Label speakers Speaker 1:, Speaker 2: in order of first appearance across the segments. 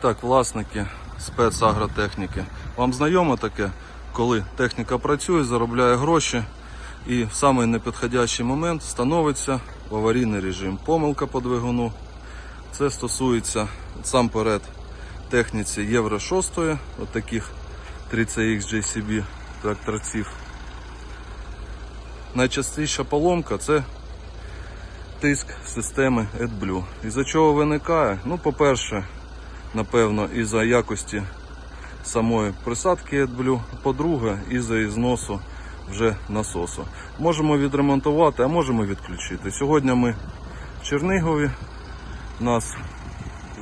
Speaker 1: Так, власники спецагротехніки. Вам знайомо таке, коли техніка працює, заробляє гроші і в самий непідходящий момент становиться в аварійний режим. Помилка по двигуну. Це стосується сам перед техніці Євро 6, от таких 30X JCB тракторців. Найчастіша поломка це тиск системи AdBlue. Із-за чого виникає? Ну, по-перше, напевно, із-за якості самої присадки AdBlue, по-друге, із-за ізносу вже насосу. Можемо відремонтувати, а можемо відключити. Сьогодні ми в Чернігові. Нас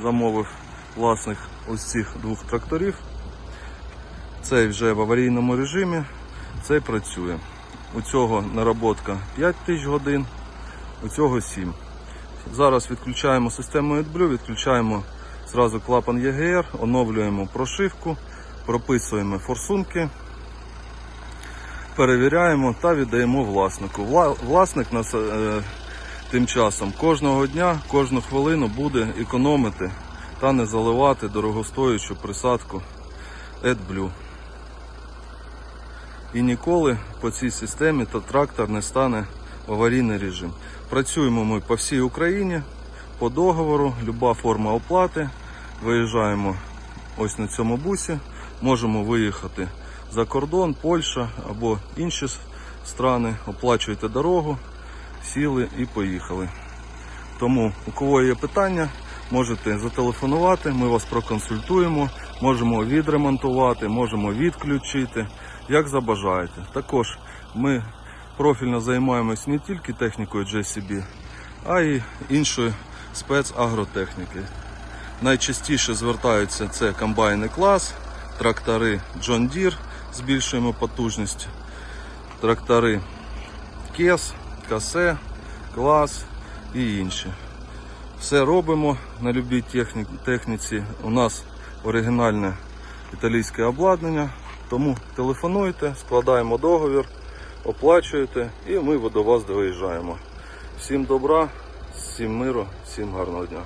Speaker 1: замовив власник ось цих двох тракторів. Цей вже в аварійному режимі, цей працює. У цього наработка 5 тисяч годин, у цього 7. Зараз відключаємо систему AdBlue, відключаємо зразу клапан ЄГР, оновлюємо прошивку, прописуємо форсунки, перевіряємо та віддаємо власнику. Вла- Власник нас е, тим часом кожного дня, кожну хвилину буде економити та не заливати дорогостоючу присадку AdBlue. І ніколи по цій системі та трактор не стане в аварійний режим. Працюємо ми по всій Україні по договору, люба форма оплати. Виїжджаємо ось на цьому бусі, можемо виїхати за кордон, Польща або інші страни. Оплачуєте дорогу, сіли і поїхали. Тому у кого є питання, можете зателефонувати, ми вас проконсультуємо, можемо відремонтувати, можемо відключити, як забажаєте. Також ми профільно займаємось не тільки технікою JCB, а й іншою спецагротехніки. Найчастіше звертаються це комбайни клас, трактори John Deere, збільшуємо потужність, трактори Кес, Касе, клас і інші. Все робимо на любій техні- техніці. У нас оригінальне італійське обладнання. Тому телефонуйте, складаємо договір, оплачуєте і ми до вас доїжджаємо. Всім добра, всім миру, всім гарного дня.